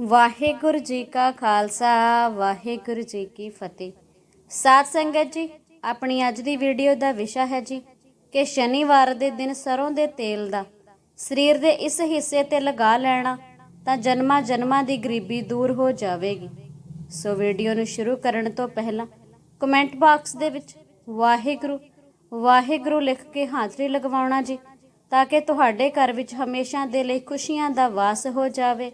ਵਾਹਿਗੁਰੂ ਜੀ ਕਾ ਖਾਲਸਾ, ਵਾਹਿਗੁਰੂ ਜੀ ਕੀ ਫਤਿਹ। ਸਾਧ ਸੰਗਤ ਜੀ, ਆਪਣੀ ਅੱਜ ਦੀ ਵੀਡੀਓ ਦਾ ਵਿਸ਼ਾ ਹੈ ਜੀ ਕਿ ਸ਼ਨੀਵਾਰ ਦੇ ਦਿਨ ਸਰੋਂ ਦੇ ਤੇਲ ਦਾ ਸਰੀਰ ਦੇ ਇਸ ਹਿੱਸੇ ਤੇ ਲਗਾ ਲੈਣਾ ਤਾਂ ਜਨਮਾਂ ਜਨਮਾਂ ਦੀ ਗਰੀਬੀ ਦੂਰ ਹੋ ਜਾਵੇਗੀ। ਸੋ ਵੀਡੀਓ ਨੂੰ ਸ਼ੁਰੂ ਕਰਨ ਤੋਂ ਪਹਿਲਾਂ ਕਮੈਂਟ ਬਾਕਸ ਦੇ ਵਿੱਚ ਵਾਹਿਗੁਰੂ ਵਾਹਿਗੁਰੂ ਲਿਖ ਕੇ ਹਾਜ਼ਰੀ ਲਗਵਾਉਣਾ ਜੀ ਤਾਂ ਕਿ ਤੁਹਾਡੇ ਘਰ ਵਿੱਚ ਹਮੇਸ਼ਾ ਦੇ ਲਈ ਖੁਸ਼ੀਆਂ ਦਾ ਵਾਸ ਹੋ ਜਾਵੇ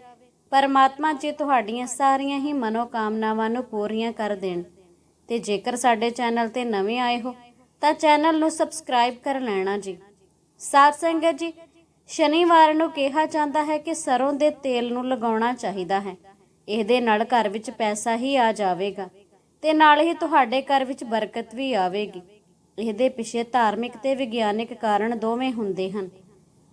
ਪਰਮਾਤਮਾ ਜੀ ਤੁਹਾਡੀਆਂ ਸਾਰੀਆਂ ਹੀ ਮਨੋਕਾਮਨਾਵਾਂ ਨੂੰ ਪੂਰੀਆਂ ਕਰ ਦੇਣ ਤੇ ਜੇਕਰ ਸਾਡੇ ਚੈਨਲ ਤੇ ਨਵੇਂ ਆਏ ਹੋ, ਤਾਂ ਚੈਨਲ ਨੂੰ ਸਬਸਕ੍ਰਾਈਬ ਕਰ ਲੈਣਾ ਜੀ। ਸਾਧ ਸੰਗਤ ਜੀ, ਸ਼ਨੀਵਾਰ ਨੂੰ ਕਿਹਾ ਜਾਂਦਾ ਹੈ ਕਿ ਸਰੋਂ ਦੇ ਤੇਲ ਨੂੰ ਲਗਾਉਣਾ ਚਾਹੀਦਾ ਹੈ। ਇਹਦੇ ਨਾਲ ਘਰ ਵਿੱਚ ਪੈਸਾ ਹੀ ਆ ਜਾਵੇਗਾ ਤੇ ਨਾਲ ਹੀ ਤੁਹਾਡੇ ਘਰ ਵਿੱਚ ਬਰਕਤ ਵੀ ਆਵੇਗੀ। ਇਹਦੇ ਪਿੱਛੇ ਧਾਰਮਿਕ ਤੇ ਵਿਗਿਆਨਿਕ ਕਾਰਨ ਦੋਵੇਂ ਹੁੰਦੇ ਹਨ।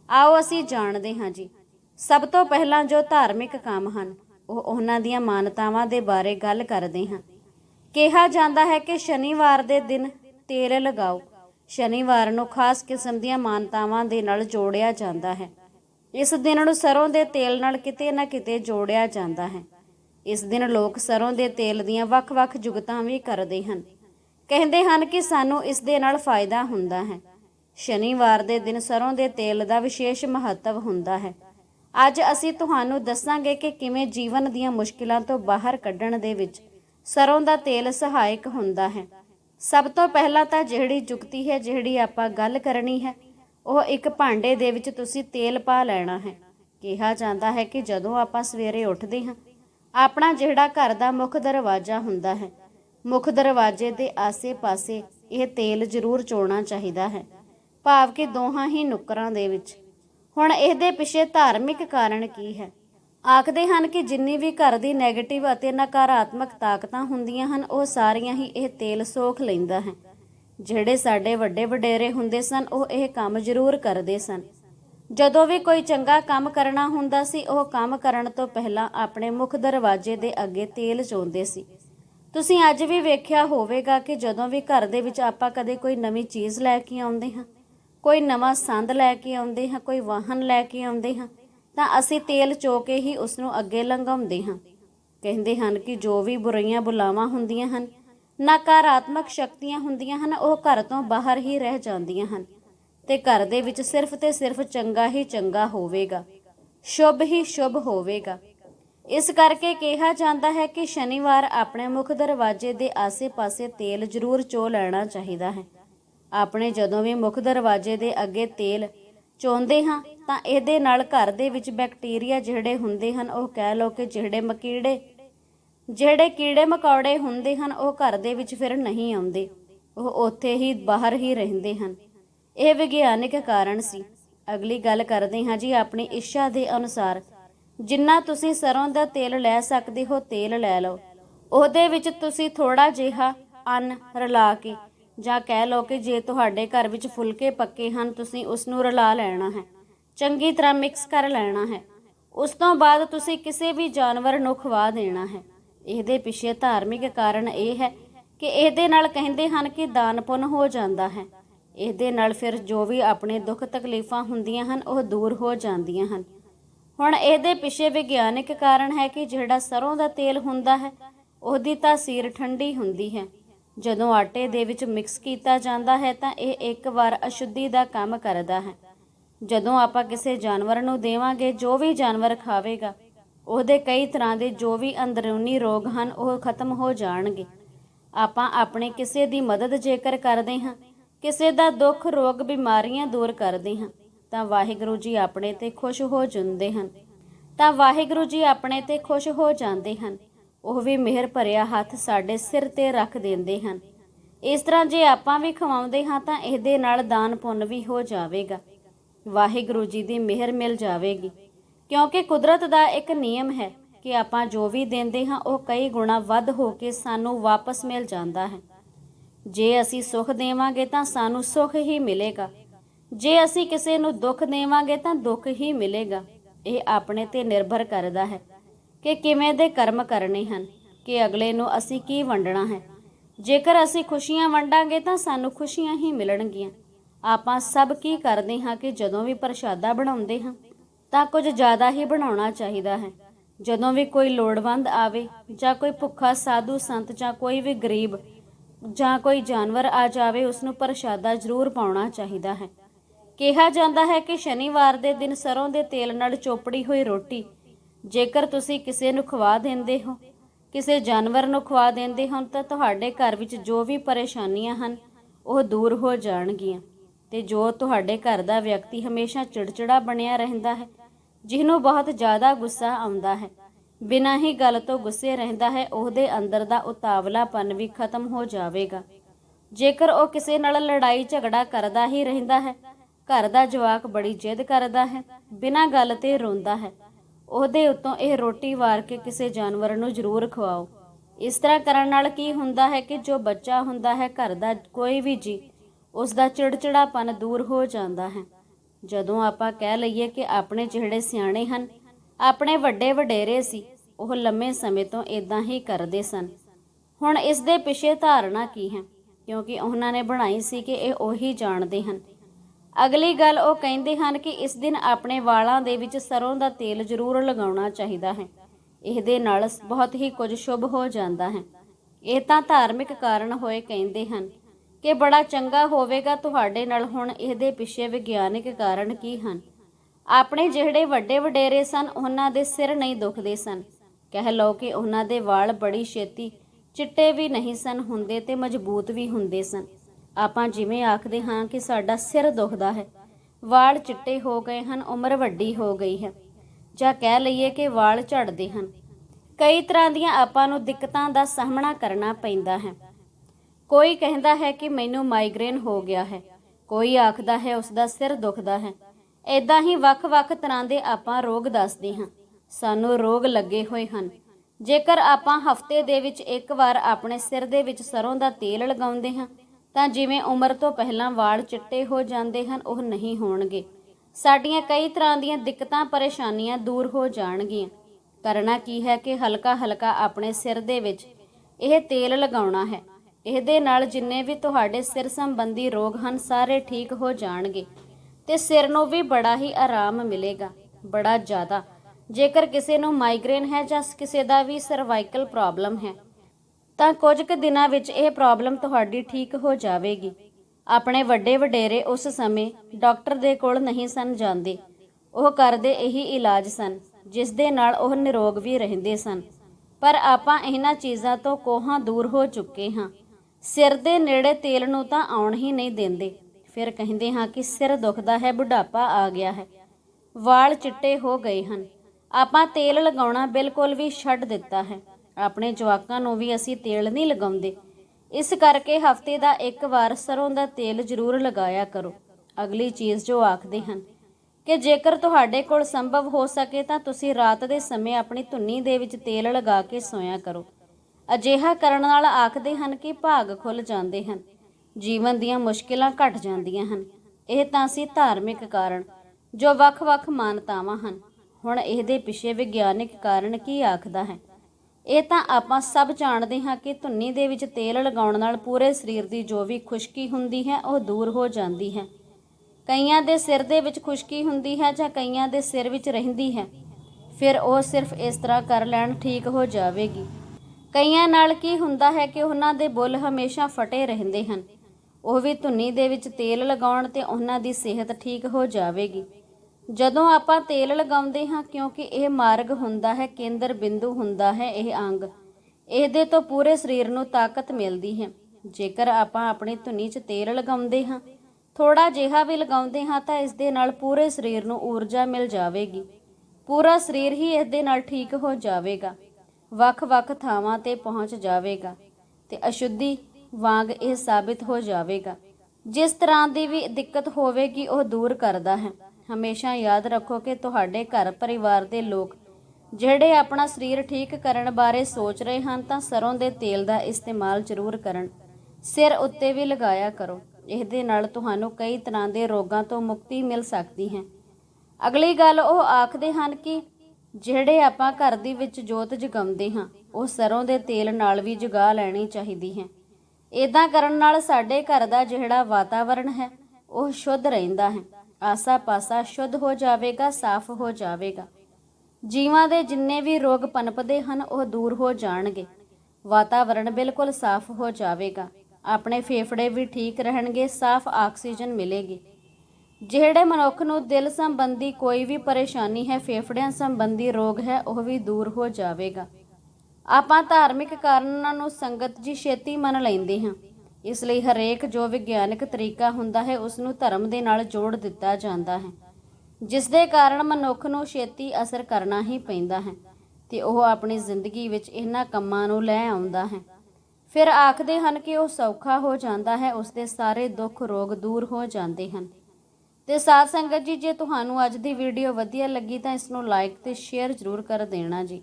ਆਓ ਅਸੀਂ ਜਾਣਦੇ ਹਾਂ ਜੀ ਸਭ ਤੋਂ ਪਹਿਲਾਂ ਜੋ ਧਾਰਮਿਕ ਕੰਮ ਹਨ, ਉਹ ਉਹਨਾਂ ਦੀਆਂ ਮਾਨਤਾਵਾਂ ਦੇ ਬਾਰੇ ਗੱਲ ਕਰਦੇ ਹਾਂ। ਕਿਹਾ ਜਾਂਦਾ ਹੈ ਕਿ ਸ਼ਨੀਵਾਰ ਦੇ ਦਿਨ ਤੇਲ ਲਗਾਓ। ਸ਼ਨੀਵਾਰ ਨੂੰ ਖਾਸ ਕਿਸਮ ਦੀਆਂ ਮਾਨਤਾਵਾਂ ਦੇ ਨਾਲ ਜੋੜਿਆ ਜਾਂਦਾ ਹੈ। ਇਸ ਦਿਨ ਨੂੰ ਸਰੋਂ ਦੇ ਤੇਲ ਨਾਲ ਕਿਤੇ ਨਾ ਕਿਤੇ ਜੋੜਿਆ ਜਾਂਦਾ ਹੈ। ਇਸ ਦਿਨ ਲੋਕ ਸਰੋਂ ਦੇ ਤੇਲ ਦੀਆਂ ਵੱਖ-ਵੱਖ ਜੁਗਤਾਂ ਵੀ ਕਰਦੇ ਹਨ। ਕਹਿੰਦੇ ਹਨ ਕਿ ਸਾਨੂੰ ਇਸ ਦੇ ਨਾਲ ਫਾਇਦਾ ਹੁੰਦਾ ਹੈ। ਸ਼ਨੀਵਾਰ ਦੇ ਦਿਨ ਸਰੋਂ ਦੇ ਤੇਲ ਦਾ ਵਿਸ਼ੇਸ਼ ਮਹੱਤਵ ਹੁੰਦਾ ਹੈ। ਅੱਜ ਅਸੀਂ ਤੁਹਾਨੂੰ ਦੱਸਾਂਗੇ ਕਿ ਕਿਵੇਂ ਜੀਵਨ ਦੀਆਂ ਮੁਸ਼ਕਿਲਾਂ ਤੋਂ ਬਾਹਰ ਕੱਢਣ ਦੇ ਵਿੱਚ ਸਰੋਂ ਦਾ ਤੇਲ ਸਹਾਇਕ ਹੁੰਦਾ ਹੈ। ਸਭ ਤੋਂ ਪਹਿਲਾਂ ਤਾਂ ਜਿਹੜੀ ਜੁਗਤੀ ਹੈ, ਜਿਹੜੀ ਆਪਾਂ ਗੱਲ ਕਰਨੀ ਹੈ, ਉਹ ਇੱਕ ਭਾਂਡੇ ਦੇ ਵਿੱਚ ਤੁਸੀਂ ਤੇਲ ਪਾ ਲੈਣਾ ਹੈ। ਕਿਹਾ ਜਾਂਦਾ ਹੈ ਕਿ ਜਦੋਂ ਆਪਾਂ ਸਵੇਰੇ ਉੱਠਦੇ ਹਾਂ, ਆਪਣਾ ਜਿਹੜਾ ਘਰ ਦਾ ਮੁੱਖ ਦਰਵਾਜ਼ਾ ਹੁੰਦਾ ਹੈ, ਮੁੱਖ ਦਰਵਾਜ਼ੇ ਦੇ ਆਸੇ-ਪਾਸੇ ਇਹ ਤੇਲ ਜ਼ਰੂਰ ਚੋਣਾ ਚਾਹੀਦਾ ਹੈ। ਭਾਵ ਕਿ ਦੋਹਾਂ ਹੀ ਨੁੱਕਰਾਂ ਦੇ ਵਿੱਚ ਹੁਣ ਇਹਦੇ ਪਿੱਛੇ ਧਾਰਮਿਕ ਕਾਰਨ ਕੀ ਹੈ? ਆਖਦੇ ਹਨ ਕਿ ਜਿੰਨੀ ਵੀ ਘਰ ਦੀ 네ਗੇਟਿਵ ਅਤੇ ਨਕਾਰਾਤਮਕ ਤਾਕਤਾਂ ਹੁੰਦੀਆਂ ਹਨ, ਉਹ ਸਾਰੀਆਂ ਹੀ ਇਹ ਤੇਲ ਸੋਖ ਲੈਂਦਾ ਹੈ। ਜਿਹੜੇ ਸਾਡੇ ਵੱਡੇ ਵਡੇਰੇ ਹੁੰਦੇ ਸਨ, ਉਹ ਇਹ ਕੰਮ ਜ਼ਰੂਰ ਕਰਦੇ ਸਨ। ਜਦੋਂ ਵੀ ਕੋਈ ਚੰਗਾ ਕੰਮ ਕਰਨਾ ਹੁੰਦਾ ਸੀ, ਉਹ ਕੰਮ ਕਰਨ ਤੋਂ ਪਹਿਲਾਂ ਆਪਣੇ ਮੁੱਖ ਦਰਵਾਜ਼ੇ ਦੇ ਅੱਗੇ ਤੇਲ ਚੋਂਦੇ ਸੀ। ਤੁਸੀਂ ਅੱਜ ਵੀ ਵੇਖਿਆ ਹੋਵੇਗਾ ਕਿ ਜਦੋਂ ਵੀ ਘਰ ਦੇ ਵਿੱਚ ਆਪਾਂ ਕਦੇ ਕੋਈ ਨਵੀਂ ਚੀਜ਼ ਲੈ ਕੇ ਆਉਂਦੇ ਹਾਂ ਕੋਈ ਨਵਾਂ ਸੰਦ ਲੈ ਕੇ ਆਉਂਦੇ ਹਾਂ, ਕੋਈ ਵਾਹਨ ਲੈ ਕੇ ਆਉਂਦੇ ਹਾਂ, ਤਾਂ ਅਸੀਂ ਤੇਲ ਚੋ ਕੇ ਹੀ ਉਸ ਨੂੰ ਅੱਗੇ ਲੰਘਾਉਂਦੇ ਹਾਂ। ਕਹਿੰਦੇ ਹਨ ਕਿ ਜੋ ਵੀ ਬੁਰਾਈਆਂ ਬੁਲਾਵਾਂ ਹੁੰਦੀਆਂ ਹਨ, ਨਕਾਰਾਤਮਕ ਸ਼ਕਤੀਆਂ ਹੁੰਦੀਆਂ ਹਨ, ਉਹ ਘਰ ਤੋਂ ਬਾਹਰ ਹੀ ਰਹਿ ਜਾਂਦੀਆਂ ਹਨ ਤੇ ਘਰ ਦੇ ਵਿੱਚ ਸਿਰਫ ਤੇ ਸਿਰਫ ਚੰਗਾ ਹੀ ਚੰਗਾ ਹੋਵੇਗਾ, ਸ਼ੁਭ ਹੀ ਸ਼ੁਭ ਹੋਵੇਗਾ। ਇਸ ਕਰਕੇ ਕਿਹਾ ਜਾਂਦਾ ਹੈ ਕਿ ਸ਼ਨੀਵਾਰ ਆਪਣੇ ਮੁੱਖ ਦਰਵਾਜ਼ੇ ਦੇ ਆਸੇ-ਪਾਸੇ ਤੇਲ ਜ਼ਰੂਰ ਚੋ ਲੈਣਾ ਚਾਹੀਦਾ ਹੈ। ਆਪਣੇ ਜਦੋਂ ਵੀ ਮੁੱਖ ਦਰਵਾਜ਼ੇ ਦੇ ਅੱਗੇ ਤੇਲ ਚੋਂਦੇ ਹਾਂ, ਤਾਂ ਇਹਦੇ ਨਾਲ ਘਰ ਦੇ ਵਿੱਚ ਬੈਕਟੀਰੀਆ ਜਿਹੜੇ ਹੁੰਦੇ ਹਨ, ਉਹ ਕਹਿ ਲਓ ਕਿ ਜਿਹੜੇ ਮਕੀੜੇ, ਜਿਹੜੇ ਕੀੜੇ ਮਕੌੜੇ ਹੁੰਦੇ ਹਨ, ਉਹ ਘਰ ਦੇ ਵਿੱਚ ਫਿਰ ਨਹੀਂ ਆਉਂਦੇ। ਉਹ ਉੱਥੇ ਹੀ ਬਾਹਰ ਹੀ ਰਹਿੰਦੇ ਹਨ। ਇਹ ਵਿਗਿਆਨਿਕ ਕਾਰਨ ਸੀ। ਅਗਲੀ ਗੱਲ ਕਰਦੇ ਹਾਂ ਜੀ ਆਪਣੀ ਇੱਛਾ ਦੇ ਅਨੁਸਾਰ। ਜਿੰਨਾ ਤੁਸੀਂ ਸਰੋਂ ਦਾ ਤੇਲ ਲੈ ਸਕਦੇ ਹੋ, ਤੇਲ ਲੈ ਲਓ। ਉਹਦੇ ਵਿੱਚ ਤੁਸੀਂ ਥੋੜਾ ਜਿਹਾ ਅੰਨ ਰਲਾ ਕੇ ਜਾਂ ਕਹਿ ਲਓ ਕਿ ਜੇ ਤੁਹਾਡੇ ਘਰ ਵਿੱਚ ਫੁਲਕੇ ਪੱਕੇ ਹਨ, ਤੁਸੀਂ ਉਸ ਨੂੰ ਰਲਾ ਲੈਣਾ ਹੈ। ਚੰਗੀ ਤਰ੍ਹਾਂ ਮਿਕਸ ਕਰ ਲੈਣਾ ਹੈ। ਉਸ ਤੋਂ ਬਾਅਦ ਤੁਸੀਂ ਕਿਸੇ ਵੀ ਜਾਨਵਰ ਨੂੰ ਖਵਾ ਦੇਣਾ ਹੈ। ਇਹਦੇ ਪਿੱਛੇ ਧਾਰਮਿਕ ਕਾਰਨ ਇਹ ਹੈ ਕਿ ਇਹਦੇ ਨਾਲ ਕਹਿੰਦੇ ਹਨ ਕਿ ਦਾਨ ਪੁੰਨ ਹੋ ਜਾਂਦਾ ਹੈ। ਇਹਦੇ ਨਾਲ ਫਿਰ ਜੋ ਵੀ ਆਪਣੇ ਦੁੱਖ ਤਕਲੀਫਾਂ ਹੁੰਦੀਆਂ ਹਨ, ਉਹ ਦੂਰ ਹੋ ਜਾਂਦੀਆਂ ਹਨ। ਹੁਣ ਇਹਦੇ ਪਿੱਛੇ ਵਿਗਿਆਨਿਕ ਕਾਰਨ ਹੈ ਕਿ ਜਿਹੜਾ ਸਰੋਂ ਦਾ ਤੇਲ ਹੁੰਦਾ ਹੈ, ਉਹਦੀ ਤਾਸੀਰ ਠੰਡੀ ਹੁੰਦੀ ਹੈ। ਜਦੋਂ ਆਟੇ ਦੇ ਵਿੱਚ ਮਿਕਸ ਕੀਤਾ ਜਾਂਦਾ ਹੈ ਤਾਂ ਇਹ ਇੱਕ ਵਾਰ ਅਸ਼ੁੱਧੀ ਦਾ ਕੰਮ ਕਰਦਾ ਹੈ। ਜਦੋਂ ਆਪਾਂ ਕਿਸੇ ਜਾਨਵਰ ਨੂੰ ਦੇਵਾਂਗੇ, ਜੋ ਵੀ ਜਾਨਵਰ ਖਾਵੇਗਾ, ਉਹਦੇ ਕਈ ਤਰ੍ਹਾਂ ਦੇ ਜੋ ਵੀ ਅੰਦਰੂਨੀ ਰੋਗ ਹਨ, ਉਹ ਖਤਮ ਹੋ ਜਾਣਗੇ। ਆਪਾਂ ਆਪਣੇ ਕਿਸੇ ਦੀ ਮਦਦ ਜੇਕਰ ਕਰਦੇ ਹਾਂ, ਕਿਸੇ ਦਾ ਦੁੱਖ, ਰੋਗ, ਬਿਮਾਰੀਆਂ ਦੂਰ ਕਰਦੇ ਹਾਂ, ਤਾਂ ਵਾਹਿਗੁਰੂ ਜੀ ਆਪਣੇ ਤੇ ਖੁਸ਼ ਹੋ ਜਾਂਦੇ ਹਨ। ਤਾਂ ਵਾਹਿਗੁਰੂ ਜੀ ਆਪਣੇ ਤੇ ਖੁਸ਼ ਹੋ ਜਾਂਦੇ ਹਨ। ਉਹ ਵੀ ਮਿਹਰ ਭਰਿਆ ਹੱਥ ਸਾਡੇ ਸਿਰ ਤੇ ਰੱਖ ਦਿੰਦੇ ਹਨ। ਇਸ ਤਰ੍ਹਾਂ ਜੇ ਆਪਾਂ ਵੀ ਖਵਾਉਂਦੇ ਹਾਂ ਤਾਂ ਇਹਦੇ ਨਾਲ ਦਾਨ ਪੁੰਨ ਵੀ ਹੋ ਜਾਵੇਗਾ। ਵਾਹਿਗੁਰੂ ਜੀ ਦੀ ਮਿਹਰ ਮਿਲ ਜਾਵੇਗੀ। ਕਿਉਂਕਿ ਕੁਦਰਤ ਦਾ ਇੱਕ ਨਿਯਮ ਹੈ ਕਿ ਆਪਾਂ ਜੋ ਵੀ ਦਿੰਦੇ ਹਾਂ, ਉਹ ਕਈ ਗੁਣਾ ਵੱਧ ਹੋ ਕੇ ਸਾਨੂੰ ਵਾਪਸ ਮਿਲ ਜਾਂਦਾ ਹੈ। ਜੇ ਅਸੀਂ ਸੁਖ ਦੇਵਾਂਗੇ ਤਾਂ ਸਾਨੂੰ ਸੁਖ ਹੀ ਮਿਲੇਗਾ। ਜੇ ਅਸੀਂ ਕਿਸੇ ਨੂੰ ਦੁੱਖ ਦੇਵਾਂਗੇ ਤਾਂ ਦੁੱਖ ਹੀ ਮਿਲੇਗਾ। ਇਹ ਆਪਣੇ ਤੇ ਨਿਰਭਰ ਕਰਦਾ ਹੈ। ਕਿ ਕਿਵੇਂ ਦੇ ਕਰਮ ਕਰਨੇ ਹਨ, ਕਿ ਅਗਲੇ ਨੂੰ ਅਸੀਂ ਕੀ ਵੰਡਣਾ ਹੈ। ਜੇਕਰ ਅਸੀਂ ਖੁਸ਼ੀਆਂ ਵੰਡਾਂਗੇ ਤਾਂ ਸਾਨੂੰ ਖੁਸ਼ੀਆਂ ਹੀ ਮਿਲਣਗੀਆਂ। ਆਪਾਂ ਸਭ ਕੀ ਕਰਦੇ ਹਾਂ ਕਿ ਜਦੋਂ ਵੀ ਪ੍ਰਸ਼ਾਦਾ ਬਣਾਉਂਦੇ ਹਾਂ, ਤਾਂ ਕੁਝ ਜ਼ਿਆਦਾ ਹੀ ਬਣਾਉਣਾ ਚਾਹੀਦਾ ਹੈ। ਜਦੋਂ ਵੀ ਕੋਈ ਲੋੜਵੰਦ ਆਵੇ ਜਾਂ ਕੋਈ ਭੁੱਖਾ ਸਾਧੂ ਸੰਤ ਜਾਂ ਕੋਈ ਵੀ ਗਰੀਬ ਜਾਂ ਕੋਈ ਜਾਨਵਰ ਆ ਜਾਵੇ ਉਸ ਨੂੰ ਪ੍ਰਸ਼ਾਦਾ ਜ਼ਰੂਰ ਪਾਉਣਾ ਚਾਹੀਦਾ ਹੈ। ਕਿਹਾ ਜਾਂਦਾ ਹੈ ਕਿ ਸ਼ਨੀਵਾਰ ਦੇ ਦਿਨ ਸਰੋਂ ਦੇ ਤੇਲ ਨਾਲ ਚੋਪੜੀ ਹੋਈ ਰੋਟੀ ਜੇਕਰ ਤੁਸੀਂ ਕਿਸੇ ਨੂੰ ਖਵਾ ਦਿੰਦੇ ਹੋ, ਕਿਸੇ ਜਾਨਵਰ ਨੂੰ ਖਵਾ ਦਿੰਦੇ ਹੋ ਤਾਂ ਤੁਹਾਡੇ ਘਰ ਵਿੱਚ ਜੋ ਵੀ ਪਰੇਸ਼ਾਨੀਆਂ ਹਨ, ਉਹ ਦੂਰ ਹੋ ਜਾਣਗੀਆਂ। ਤੇ ਜੋ ਤੁਹਾਡੇ ਘਰ ਦਾ ਵਿਅਕਤੀ ਹਮੇਸ਼ਾ ਚਿੜਚਿੜਾ ਬਣਿਆ ਰਹਿੰਦਾ ਹੈ, ਜਿਹਨੂੰ ਬਹੁਤ ਜ਼ਿਆਦਾ ਗੁੱਸਾ ਆਉਂਦਾ ਹੈ, ਬਿਨਾਂ ਹੀ ਗੱਲ ਤੋਂ ਗੁੱਸੇ ਰਹਿੰਦਾ ਹੈ, ਉਹਦੇ ਅੰਦਰ ਦਾ ਉਤਾਵਲਾਪਨ ਵੀ ਖਤਮ ਹੋ ਜਾਵੇਗਾ। ਜੇਕਰ ਉਹ ਕਿਸੇ ਨਾਲ ਲੜਾਈ ਝਗੜਾ ਕਰਦਾ ਹੀ ਰਹਿੰਦਾ ਹੈ, ਘਰ ਦਾ ਜਵਾਕ ਬੜੀ ਜਿੱਦ ਕਰਦਾ ਹੈ, ਬਿਨਾਂ ਗੱਲ ਤੇ ਰੋਂਦਾ ਹੈ ਉਹਦੇ ਉੱਤੋਂ ਇਹ ਰੋਟੀ ਵਾਰ ਕੇ ਕਿਸੇ ਜਾਨਵਰ ਨੂੰ ਜ਼ਰੂਰ ਖਵਾਓ। ਇਸ ਤਰ੍ਹਾਂ ਕਰਨ ਨਾਲ ਕੀ ਹੁੰਦਾ ਹੈ ਕਿ ਜੋ ਬੱਚਾ ਹੁੰਦਾ ਹੈ ਘਰ ਦਾ ਕੋਈ ਵੀ ਜੀ ਉਸ ਦਾ ਚਿੜਚਿੜਾਪਨ ਦੂਰ ਹੋ ਜਾਂਦਾ ਹੈ। ਜਦੋਂ ਆਪਾਂ ਕਹਿ ਲਈਏ ਕਿ ਆਪਣੇ ਜਿਹੜੇ ਸਿਆਣੇ ਹਨ, ਆਪਣੇ ਵੱਡੇ ਵਡੇਰੇ ਸੀ, ਉਹ ਲੰਮੇ ਸਮੇਂ ਤੋਂ ਇਦਾਂ ਹੀ ਕਰਦੇ ਸਨ। ਹੁਣ ਇਸ ਦੇ ਪਿੱਛੇ ਧਾਰਨਾ ਕੀ ਹੈ? ਕਿਉਂਕਿ ਉਹਨਾਂ ਨੇ ਬਣਾਈ ਸੀ ਕਿ ਇਹ ਉਹੀ ਜਾਣਦੇ ਹਨ। ਅਗਲੀ ਗੱਲ ਉਹ ਕਹਿੰਦੇ ਹਨ ਕਿ ਇਸ ਦਿਨ ਆਪਣੇ ਵਾਲਾਂ ਦੇ ਵਿੱਚ ਸਰੋਂ ਦਾ ਤੇਲ ਜ਼ਰੂਰ ਲਗਾਉਣਾ ਚਾਹੀਦਾ ਹੈ। ਇਹਦੇ ਨਾਲ ਬਹੁਤ ਹੀ ਕੁਝ ਸ਼ੁਭ ਹੋ ਜਾਂਦਾ ਹੈ। ਇਹ ਤਾਂ ਧਾਰਮਿਕ ਕਾਰਨ ਹੋਏ ਕਹਿੰਦੇ ਹਨ ਕਿ ਬੜਾ ਚੰਗਾ ਹੋਵੇਗਾ ਤੁਹਾਡੇ ਨਾਲ ਹੁਣ ਇਹਦੇ ਪਿੱਛੇ ਵਿਗਿਆਨਿਕ ਕਾਰਨ ਕੀ ਹਨ। ਆਪਣੇ ਜਿਹੜੇ ਵੱਡੇ ਵਡੇਰੇ ਸਨ, ਉਹਨਾਂ ਦੇ ਸਿਰ ਨਹੀਂ ਦੁਖਦੇ ਸਨ। ਕਹਿ ਲਓ ਕਿ ਉਹਨਾਂ ਦੇ ਵਾਲ ਬੜੀ ਛੇਤੀ ਚਿੱਟੇ ਵੀ ਨਹੀਂ ਸਨ ਹੁੰਦੇ ਤੇ ਮਜ਼ਬੂਤ ਵੀ ਹੁੰਦੇ ਸਨ। ਆਪਾਂ ਜਿਵੇਂ ਆਖਦੇ ਹਾਂ ਕਿ ਸਾਡਾ ਸਿਰ ਦੁਖਦਾ ਹੈ। ਵਾਲ ਚਿੱਟੇ ਹੋ ਗਏ ਹਨ, ਉਮਰ ਵੱਡੀ ਹੋ ਗਈ ਹੈ। ਜਾਂ ਕਹਿ ਲਈਏ ਕਿ ਵਾਲ ਝੜਦੇ ਹਨ। ਕਈ ਤਰ੍ਹਾਂ ਦੀਆਂ ਆਪਾਂ ਨੂੰ ਦਿੱਕਤਾਂ ਦਾ ਸਾਹਮਣਾ ਕਰਨਾ ਪੈਂਦਾ ਹੈ। ਕੋਈ ਕਹਿੰਦਾ ਹੈ ਕਿ ਮੈਨੂੰ ਮਾਈਗ੍ਰੇਨ ਹੋ ਗਿਆ ਹੈ। ਕੋਈ ਆਖਦਾ ਹੈ ਉਸ ਦਾ ਸਿਰ ਦੁਖਦਾ ਹੈ। ਐਦਾਂ ਹੀ ਵੱਖ-ਵੱਖ ਤਰ੍ਹਾਂ ਦੇ ਆਪਾਂ ਰੋਗ ਦੱਸਦੇ ਹਾਂ। ਸਾਨੂੰ ਰੋਗ ਲੱਗੇ ਹੋਏ ਹਨ। ਜੇਕਰ ਆਪਾਂ ਹਫ਼ਤੇ ਦੇ ਵਿੱਚ ਇੱਕ ਵਾਰ ਆਪਣੇ ਸਿਰ ਦੇ ਵਿੱਚ ਸਰੋਂ ਦਾ ਤੇਲ ਲਗਾਉਂਦੇ ਹਾਂ ਤਾਂ ਜਿਵੇਂ ਉਮਰ ਤੋਂ ਪਹਿਲਾਂ ਵਾਲ ਚਿੱਟੇ ਹੋ ਜਾਂਦੇ ਹਨ, ਉਹ ਨਹੀਂ ਹੋਣਗੇ। ਸਾਡੀਆਂ ਕਈ ਤਰ੍ਹਾਂ ਦੀਆਂ ਦਿੱਕਤਾਂ, ਪਰੇਸ਼ਾਨੀਆਂ ਦੂਰ ਹੋ ਜਾਣਗੀਆਂ। ਕਰਨਾ ਕੀ ਹੈ ਕਿ ਹਲਕਾ ਹਲਕਾ ਆਪਣੇ ਸਿਰ ਦੇ ਵਿੱਚ ਇਹ ਤੇਲ ਲਗਾਉਣਾ ਹੈ। ਇਹਦੇ ਨਾਲ ਜਿੰਨੇ ਵੀ ਤੁਹਾਡੇ ਸਿਰ ਸੰਬੰਧੀ ਰੋਗ ਹਨ, ਸਾਰੇ ਠੀਕ ਹੋ ਜਾਣਗੇ ਤੇ ਸਿਰ ਨੂੰ ਵੀ ਬੜਾ ਹੀ ਆਰਾਮ ਮਿਲੇਗਾ, ਬੜਾ ਜ਼ਿਆਦਾ। ਜੇਕਰ ਕਿਸੇ ਨੂੰ ਮਾਈਗ੍ਰੇਨ ਹੈ ਜਾਂ ਕਿਸੇ ਦਾ ਵੀ ਸਰਵਾਈਕਲ ਪ੍ਰੋਬਲਮ ਹੈ ਤਾਂ ਕੁਝ ਕੁ ਦਿਨਾਂ ਵਿੱਚ ਇਹ ਪ੍ਰੋਬਲਮ ਤੁਹਾਡੀ ਠੀਕ ਹੋ ਜਾਵੇਗੀ। ਆਪਣੇ ਵੱਡੇ ਵਡੇਰੇ ਉਸ ਸਮੇਂ ਡਾਕਟਰ ਦੇ ਕੋਲ ਨਹੀਂ ਸਨ ਜਾਂਦੇ। ਉਹ ਕਰਦੇ ਇਹੀ ਇਲਾਜ ਸਨ, ਜਿਸ ਦੇ ਨਾਲ ਉਹ ਨਿਰੋਗ ਵੀ ਰਹਿੰਦੇ ਸਨ। ਪਰ ਆਪਾਂ ਇਹਨਾਂ ਚੀਜ਼ਾਂ ਤੋਂ ਕੋਹਾਂ ਦੂਰ ਹੋ ਚੁੱਕੇ ਹਾਂ। ਸਿਰ ਦੇ ਨੇੜੇ ਤੇਲ ਨੂੰ ਤਾਂ ਆਉਣ ਹੀ ਨਹੀਂ ਦਿੰਦੇ। ਫਿਰ ਕਹਿੰਦੇ ਹਾਂ ਕਿ ਸਿਰ ਦੁਖਦਾ ਹੈ, ਬੁਢਾਪਾ ਆ ਗਿਆ ਹੈ। ਵਾਲ ਚਿੱਟੇ ਹੋ ਗਏ ਹਨ। ਆਪਾਂ ਤੇਲ ਲਗਾਉਣਾ ਬਿਲਕੁਲ ਵੀ ਛੱਡ ਦਿੱਤਾ ਹੈ। ਆਪਣੇ ਜਵਾਕਾਂ ਨੂੰ ਵੀ ਅਸੀਂ ਤੇਲ ਨਹੀਂ ਲਗਾਉਂਦੇ। ਇਸ ਕਰਕੇ ਹਫ਼ਤੇ ਦਾ ਇੱਕ ਵਾਰ ਸਰੋਂ ਦਾ ਤੇਲ ਜ਼ਰੂਰ ਲਗਾਇਆ ਕਰੋ। ਅਗਲੀ ਚੀਜ਼ ਜੋ ਆਖਦੇ ਹਨ ਕਿ ਜੇਕਰ ਤੁਹਾਡੇ ਕੋਲ ਸੰਭਵ ਹੋ ਸਕੇ ਤਾਂ ਤੁਸੀਂ ਰਾਤ ਦੇ ਸਮੇਂ ਆਪਣੀ ਧੁੰਨੀ ਦੇ ਵਿੱਚ ਤੇਲ ਲਗਾ ਕੇ ਸੋਇਆ ਕਰੋ। ਅਜਿਹਾ ਕਰਨ ਨਾਲ ਆਖਦੇ ਹਨ ਕਿ ਭਾਗ ਖੁੱਲ ਜਾਂਦੇ ਹਨ। ਜੀਵਨ ਦੀਆਂ ਮੁਸ਼ਕਿਲਾਂ ਘਟ ਜਾਂਦੀਆਂ ਹਨ। ਇਹ ਤਾਂ ਸੀ ਧਾਰਮਿਕ ਕਾਰਨ, ਜੋ ਵੱਖ-ਵੱਖ ਮਾਨਤਾਵਾਂ ਹਨ। ਹੁਣ ਇਹਦੇ ਪਿੱਛੇ ਵਿਗਿਆਨਿਕ ਕਾਰਨ ਕੀ ਆਖਦਾ ਹੈ? ਇਹ ਤਾਂ ਆਪਾਂ ਸਭ ਜਾਣਦੇ ਹਾਂ ਕਿ ਧੁੰਨੀ ਦੇ ਵਿੱਚ ਤੇਲ ਲਗਾਉਣ ਨਾਲ ਪੂਰੇ ਸਰੀਰ ਦੀ ਜੋ ਵੀ ਖੁਸ਼ਕੀ ਹੁੰਦੀ ਹੈ, ਉਹ ਦੂਰ ਹੋ ਜਾਂਦੀ ਹੈ। ਕਈਆਂ ਦੇ ਸਿਰ ਦੇ ਵਿੱਚ ਖੁਸ਼ਕੀ ਹੁੰਦੀ ਹੈ ਜਾਂ ਕਈਆਂ ਦੇ ਸਿਰ ਵਿੱਚ ਰਹਿੰਦੀ ਹੈ। ਫਿਰ ਉਹ ਸਿਰਫ ਇਸ ਤਰ੍ਹਾਂ ਕਰ ਲੈਣ ਠੀਕ ਹੋ ਜਾਵੇਗੀ। ਕਈਆਂ ਨਾਲ ਕੀ ਹੁੰਦਾ ਹੈ ਕਿ ਉਹਨਾਂ ਦੇ ਬੁੱਲ ਹਮੇਸ਼ਾ ਫਟੇ ਰਹਿੰਦੇ ਹਨ। ਉਹ ਵੀ ਧੁੰਨੀ ਦੇ ਵਿੱਚ ਤੇਲ ਲਗਾਉਣ ਤੇ ਉਹਨਾਂ ਦੀ ਸਿਹਤ ਠੀਕ ਹੋ ਜਾਵੇਗੀ। ਜਦੋਂ ਆਪਾਂ ਤੇਲ ਲਗਾਉਂਦੇ ਹਾਂ, ਕਿਉਂਕਿ ਇਹ ਮਾਰਗ ਹੁੰਦਾ ਹੈ, ਕੇਂਦਰ ਬਿੰਦੂ ਹੁੰਦਾ ਹੈ ਇਹ ਅੰਗ। ਇਹਦੇ ਤੋਂ ਪੂਰੇ ਸਰੀਰ ਨੂੰ ਤਾਕਤ ਮਿਲਦੀ ਹੈ। ਜੇਕਰ ਆਪਾਂ ਆਪਣੀ ਧੁਨੀ 'ਚ ਤੇਲ ਲਗਾਉਂਦੇ ਹਾਂ ਥੋੜਾ ਜਿਹਾ ਵੀ ਲਗਾਉਂਦੇ ਹਾਂ, ਤਾਂ ਇਸ ਦੇ ਨਾਲ ਪੂਰੇ ਸਰੀਰ ਨੂੰ ਊਰਜਾ ਮਿਲ ਜਾਵੇਗੀ। ਪੂਰਾ ਸਰੀਰ ਹੀ ਇਸ ਦੇ ਨਾਲ ਠੀਕ ਹੋ ਜਾਵੇਗਾ। ਵੱਖ-ਵੱਖ ਥਾਵਾਂ ਤੇ ਪਹੁੰਚ ਜਾਵੇਗਾ ਤੇ ਅਸ਼ੁੱਧੀ ਵਾਂਗ ਇਹ ਸਾਬਿਤ ਹੋ ਜਾਵੇਗਾ। ਜਿਸ ਤਰ੍ਹਾਂ ਦੀ ਵੀ ਦਿੱਕਤ ਹੋਵੇਗੀ, ਉਹ ਦੂਰ ਕਰਦਾ ਹੈ। ਹਮੇਸ਼ਾ ਯਾਦ ਰੱਖੋ ਕਿ ਤੁਹਾਡੇ ਘਰ ਪਰਿਵਾਰ ਦੇ ਲੋਕ ਜਿਹੜੇ ਆਪਣਾ ਸਰੀਰ ਠੀਕ ਕਰਨ ਬਾਰੇ ਸੋਚ ਰਹੇ ਹਨ ਤਾਂ ਸਰੋਂ ਦੇ ਤੇਲ ਦਾ ਇਸਤੇਮਾਲ ਜ਼ਰੂਰ ਕਰਨ। ਸਿਰ ਉੱਤੇ ਵੀ ਲਗਾਇਆ ਕਰੋ। ਇਹਦੇ ਨਾਲ ਤੁਹਾਨੂੰ ਕਈ ਤਰ੍ਹਾਂ ਦੇ ਰੋਗਾਂ ਤੋਂ ਮੁਕਤੀ ਮਿਲ ਸਕਦੀ ਹੈ। ਅਗਲੀ ਗੱਲ ਉਹ ਆਖਦੇ ਹਨ ਕਿ ਜਿਹੜੇ ਆਪਾਂ ਘਰ ਦੀ ਵਿੱਚ ਜੋਤ ਜਗਾਉਂਦੇ ਹਾਂ, ਉਹ ਸਰੋਂ ਦੇ ਤੇਲ ਨਾਲ ਵੀ ਜਗਾ ਲੈਣੀ ਚਾਹੀਦੀ ਹੈ। ਇਦਾਂ ਕਰਨ ਨਾਲ ਸਾਡੇ ਘਰ ਦਾ ਜਿਹੜਾ ਵਾਤਾਵਰਣ ਹੈ, ਉਹ ਸ਼ੁੱਧ ਰਹਿੰਦਾ ਹੈ। ਆਸਾ ਪਾਸਾ ਸ਼ੁੱਧ ਹੋ ਜਾਵੇਗਾ, ਸਾਫ਼ ਹੋ ਜਾਵੇਗਾ। ਜੀਵਾਂ ਦੇ ਜਿੰਨੇ ਵੀ ਰੋਗ ਪਨਪਦੇ ਹਨ, ਉਹ ਦੂਰ ਹੋ ਜਾਣਗੇ। ਵਾਤਾਵਰਣ ਬਿਲਕੁਲ ਸਾਫ਼ ਹੋ ਜਾਵੇਗਾ। ਆਪਣੇ ਫੇਫੜੇ ਵੀ ਠੀਕ ਰਹਿਣਗੇ, ਸਾਫ਼ ਆਕਸੀਜਨ ਮਿਲੇਗੀ। ਜਿਹੜੇ ਮਨੁੱਖ ਨੂੰ ਦਿਲ ਸੰਬੰਧੀ ਕੋਈ ਵੀ ਪਰੇਸ਼ਾਨੀ ਹੈ, ਫੇਫੜਿਆਂ ਸੰਬੰਧੀ ਰੋਗ ਹੈ, ਉਹ ਵੀ ਦੂਰ ਹੋ ਜਾਵੇਗਾ। ਆਪਾਂ ਧਾਰਮਿਕ ਕਾਰਨਾਂ ਨੂੰ ਸੰਗਤ ਜੀ ਛੇਤੀ ਮੰਨ ਲੈਂਦੇ ਹਾਂ। ਇਸ ਲਈ ਹਰੇਕ ਜੋ ਵਿਗਿਆਨਕ ਤਰੀਕਾ ਹੁੰਦਾ ਹੈ, ਉਸ ਨੂੰ ਧਰਮ ਦੇ ਨਾਲ ਜੋੜ ਦਿੱਤਾ ਜਾਂਦਾ ਹੈ। ਜਿਸ ਦੇ ਕਾਰਨ ਮਨੁੱਖ ਨੂੰ ਛੇਤੀ ਅਸਰ ਕਰਨਾ ਹੀ ਪੈਂਦਾ ਹੈ ਤੇ ਉਹ ਆਪਣੀ ਜ਼ਿੰਦਗੀ ਵਿੱਚ ਇਹਨਾਂ ਕੰਮਾਂ ਨੂੰ ਲੈ ਆਉਂਦਾ ਹੈ। ਫਿਰ ਆਖਦੇ ਹਨ ਕਿ ਉਹ ਸੌਖਾ ਹੋ ਜਾਂਦਾ ਹੈ, ਉਸ ਦੇ ਸਾਰੇ ਦੁੱਖ ਰੋਗ ਦੂਰ ਹੋ ਜਾਂਦੇ ਹਨ। ਤੇ ਸਾਧ ਸੰਗਤ ਜੀ, ਜੇ ਤੁਹਾਨੂੰ ਅੱਜ ਦੀ ਵੀਡੀਓ ਵਧੀਆ ਲੱਗੀ ਤਾਂ ਇਸ ਨੂੰ ਲਾਈਕ ਤੇ ਸ਼ੇਅਰ ਜ਼ਰੂਰ ਕਰ ਦੇਣਾ ਜੀ,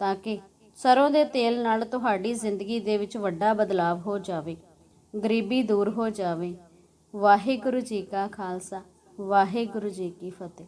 ਤਾਂ ਕਿ ਸਰੋਂ ਦੇ ਤੇਲ ਨਾਲ ਤੁਹਾਡੀ ਜ਼ਿੰਦਗੀ ਦੇ ਵਿੱਚ ਵੱਡਾ ਬਦਲਾਅ ਹੋ ਜਾਵੇ। ਗਰੀਬੀ ਦੂਰ ਹੋ ਜਾਵੇ। ਵਾਹਿਗੁਰੂ ਜੀ ਕਾ ਖਾਲਸਾ ਵਾਹਿਗੁਰੂ ਜੀ ਕੀ ਫਤਿਹ।